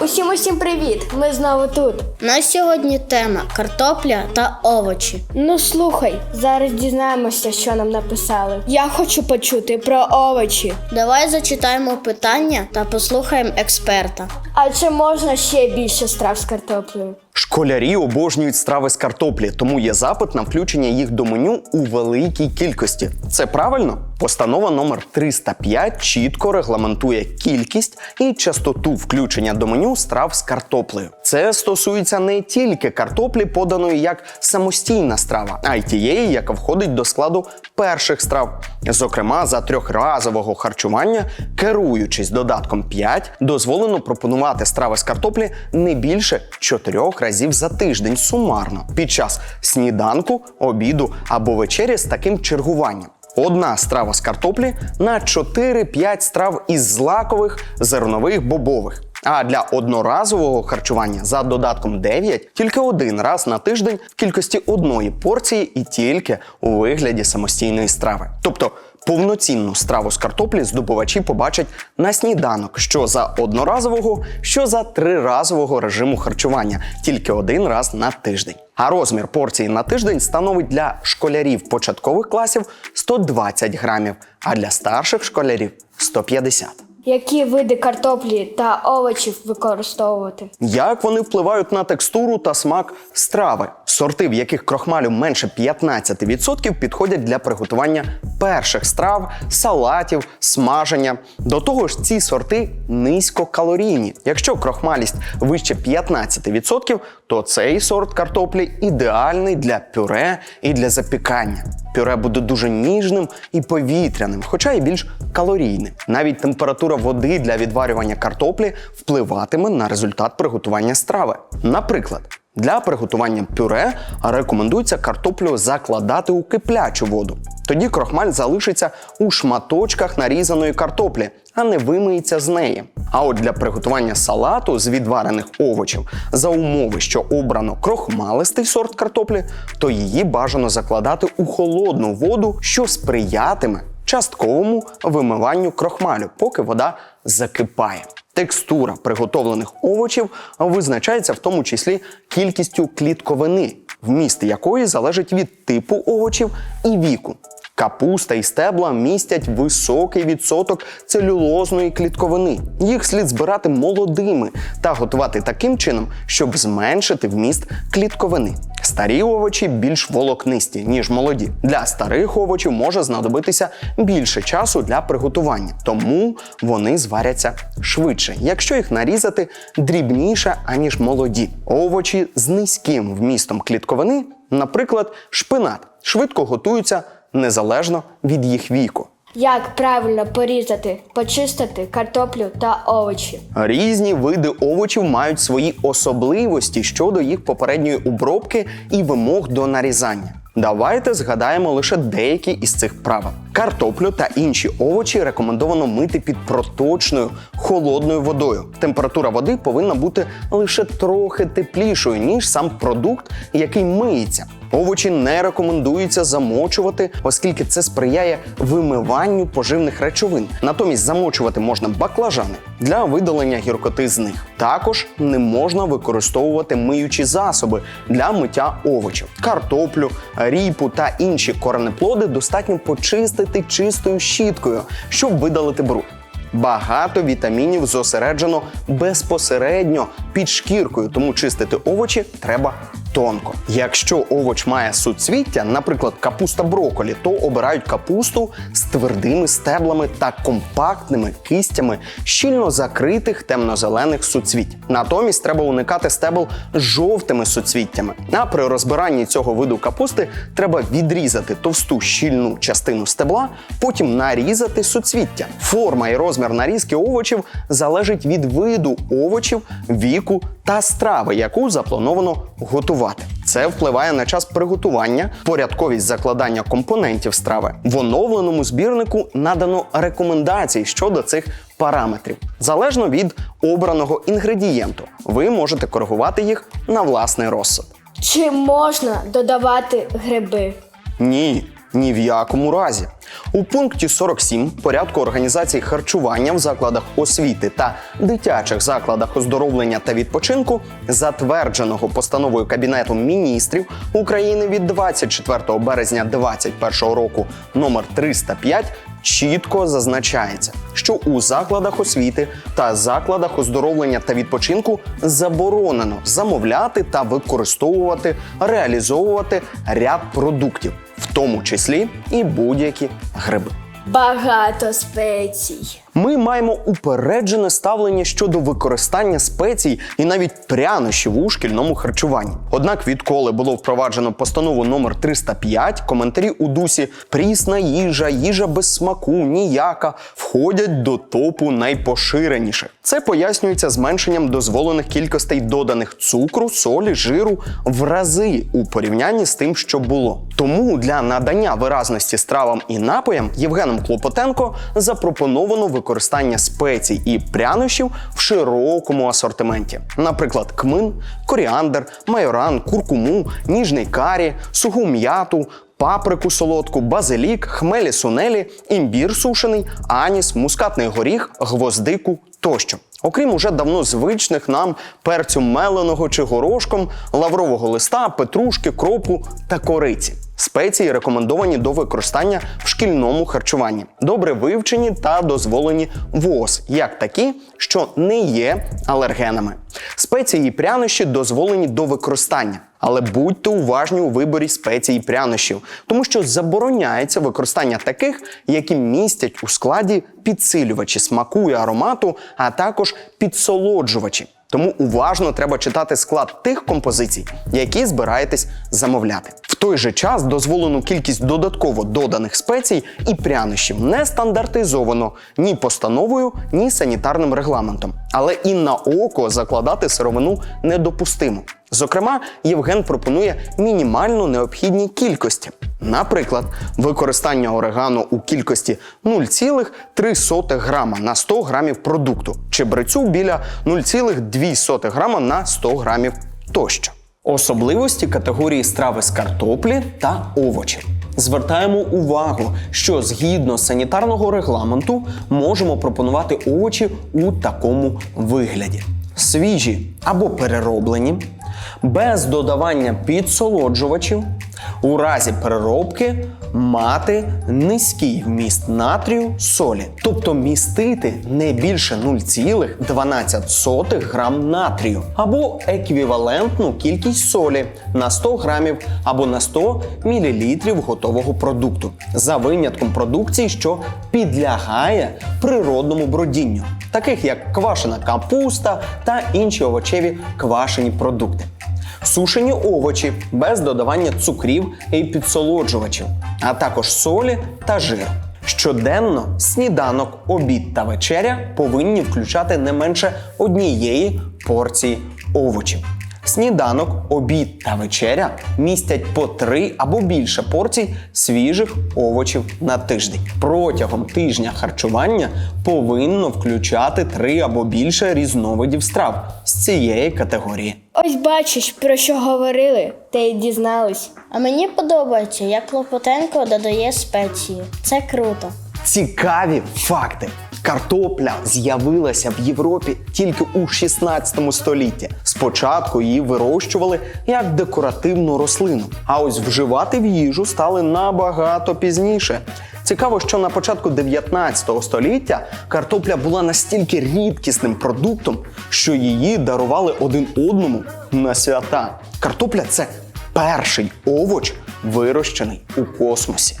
Усім усім привіт! Ми знову тут. У нас сьогодні тема картопля та овочі. Ну слухай, зараз дізнаємося, що нам написали. Я хочу почути про овочі. Давай зачитаємо питання та послухаємо експерта. А чи можна ще більше страв з картоплею? Школярі обожнюють страви з картоплі, тому є запит на включення їх до меню у великій кількості. Це правильно? Постанова номер 305 чітко регламентує кількість і частоту включення до меню страв з картоплею. Це стосується не тільки картоплі, поданої як самостійна страва, а й тієї, яка входить до складу перших страв. Зокрема, за трьохразового харчування, керуючись додатком 5, дозволено пропонувати страви з картоплі не більше чотирьох разів за тиждень сумарно під час сніданку, обіду або вечері з таким чергуванням. Одна страва з картоплі на 4-5 страв із злакових, зернових, бобових. А для одноразового харчування за додатком 9 тільки один раз на тиждень в кількості одної порції і тільки у вигляді самостійної страви. Тобто повноцінну страву з картоплі здобувачі побачать на сніданок, що за одноразового, що за триразового режиму харчування, тільки один раз на тиждень. А розмір порції на тиждень становить для школярів початкових класів 120 грамів, а для старших школярів 150. Які види картоплі та овочів використовувати? Як вони впливають на текстуру та смак страви? Сорти, в яких крохмалю менше 15%, підходять для приготування перших страв, салатів, смаження. До того ж, ці сорти низькокалорійні. Якщо крохмалість вище 15%, то цей сорт картоплі ідеальний для пюре і для запікання. Пюре буде дуже ніжним і повітряним, хоча і більш калорійним. Навіть температура води для відварювання картоплі впливатиме на результат приготування страви. Наприклад, для приготування пюре рекомендується картоплю закладати у киплячу воду. Тоді крохмаль залишиться у шматочках нарізаної картоплі, а не вимиється з неї. А от для приготування салату з відварених овочів за умови, що обрано крохмалистий сорт картоплі, то її бажано закладати у холодну воду, що сприятиме частковому вимиванню крохмалю, поки вода закипає. Текстура приготовлених овочів визначається в тому числі кількістю клітковини, вміст якої залежить від типу овочів і віку. Капуста і стебла містять високий відсоток целюлозної клітковини. Їх слід збирати молодими та готувати таким чином, щоб зменшити вміст клітковини. Старі овочі більш волокнисті, ніж молоді. Для старих овочів може знадобитися більше часу для приготування, тому вони зваряться швидше, якщо їх нарізати дрібніше, аніж молоді. Овочі з низьким вмістом клітковини, наприклад, шпинат, швидко готуються незалежно від їх віку. Як правильно порізати, почистити картоплю та овочі? Різні види овочів мають свої особливості щодо їх попередньої обробки і вимог до нарізання. Давайте згадаємо лише деякі із цих правил. Картоплю та інші овочі рекомендовано мити під проточною холодною водою. Температура води повинна бути лише трохи теплішою, ніж сам продукт, який миється. Овочі не рекомендується замочувати, оскільки це сприяє вимиванню поживних речовин. Натомість замочувати можна баклажани для видалення гіркоти з них. Також не можна використовувати миючі засоби для миття овочів. Картоплю, ріпу та інші коренеплоди достатньо почистити чистою щіткою, щоб видалити бруд. Багато вітамінів зосереджено безпосередньо під шкіркою, тому чистити овочі треба тонко. Якщо овоч має суцвіття, наприклад, капуста броколі, то обирають капусту з твердими стеблами та компактними кистями щільно закритих темно-зелених суцвіть. Натомість треба уникати стебел з жовтими суцвіттями. А при розбиранні цього виду капусти треба відрізати товсту щільну частину стебла, потім нарізати суцвіття. Форма і розмір нарізки овочів залежить від виду овочів, віку та страви, яку заплановано готувати. Це впливає на час приготування, порядковість закладання компонентів страви. В оновленому збірнику надано рекомендації щодо цих параметрів. Залежно від обраного інгредієнту, ви можете коригувати їх на власний розсуд. Чи можна додавати гриби? Ні, Ні в якому разі. У пункті 47 порядку організації харчування в закладах освіти та дитячих закладах оздоровлення та відпочинку, затвердженого постановою Кабінету міністрів України від 24 березня 2021 року номер 305, чітко зазначається, що у закладах освіти та закладах оздоровлення та відпочинку заборонено замовляти та використовувати, реалізовувати ряд продуктів, тому числі і будь-які гриби. Багато спецій. Ми маємо упереджене ставлення щодо використання спецій і навіть прянощів у шкільному харчуванні. Однак, відколи було впроваджено постанову номер 305, коментарі у дусі прісна їжа, їжа без смаку, ніяка входять до топу найпоширеніших. Це пояснюється зменшенням дозволених кількостей доданих цукру, солі, жиру в рази у порівнянні з тим, що було. Тому для надання виразності стравам і напоям Євгеном Клопотенко запропоновано використання спецій і прянощів в широкому асортименті. Наприклад, кмин, коріандр, майоран, куркуму, ніжний карі, суху м'яту. Паприку солодку, базилік, хмелі сунелі, імбір сушений, аніс, мускатний горіх, гвоздику тощо. Окрім уже давно звичних нам перцю меленого чи горошком, лаврового листа, петрушки, кропу та кориці. Спеції рекомендовані до використання в шкільному харчуванні, добре вивчені та дозволені ВОЗ, як такі, що не є алергенами. Спеції і прянощі дозволені до використання. Але будьте уважні у виборі спецій і прянощів, тому що забороняється використання таких, які містять у складі підсилювачі смаку і аромату, а також підсолоджувачі. Тому уважно треба читати склад тих композицій, які збираєтесь замовляти. В той же час дозволену кількість додатково доданих спецій і прянощів не стандартизовано ні постановою, ні санітарним регламентом. Але і на око закладати сировину недопустимо. Зокрема, Євген пропонує мінімально необхідні кількості. Наприклад, використання орегано у кількості 0,3 грама на 100 грамів продукту, чи брицю біля 0,2 грама на 100 грамів тощо. Особливості категорії страви з картоплі та овочів. Звертаємо увагу, що згідно санітарного регламенту можемо пропонувати овочі у такому вигляді: свіжі або перероблені, без додавання підсолоджувачів, у разі переробки мати низький вміст натрію солі, тобто містити не більше 0,12 грам натрію або еквівалентну кількість солі на 100 грамів або на 100 мл готового продукту, за винятком продукції, що підлягає природному бродінню, таких як квашена капуста та інші овочеві квашені продукти. Сушені овочі без додавання цукрів і підсолоджувачів, а також солі та жир. Щоденно сніданок, обід та вечеря повинні включати не менше однієї порції овочів. Сніданок, обід та вечеря містять по три або більше порцій свіжих овочів на тиждень. Протягом тижня харчування повинно включати три або більше різновидів страв з цієї категорії. Ось бачиш, про що говорили, та й дізнались. А мені подобається, як Клопотенко додає спеції. Це круто. Цікаві факти. Картопля з'явилася в Європі тільки у 16 столітті. Спочатку її вирощували як декоративну рослину, а ось вживати в їжу стали набагато пізніше. Цікаво, що на початку 19 століття картопля була настільки рідкісним продуктом, що її дарували один одному на свята. Картопля це перший овоч, вирощений у космосі.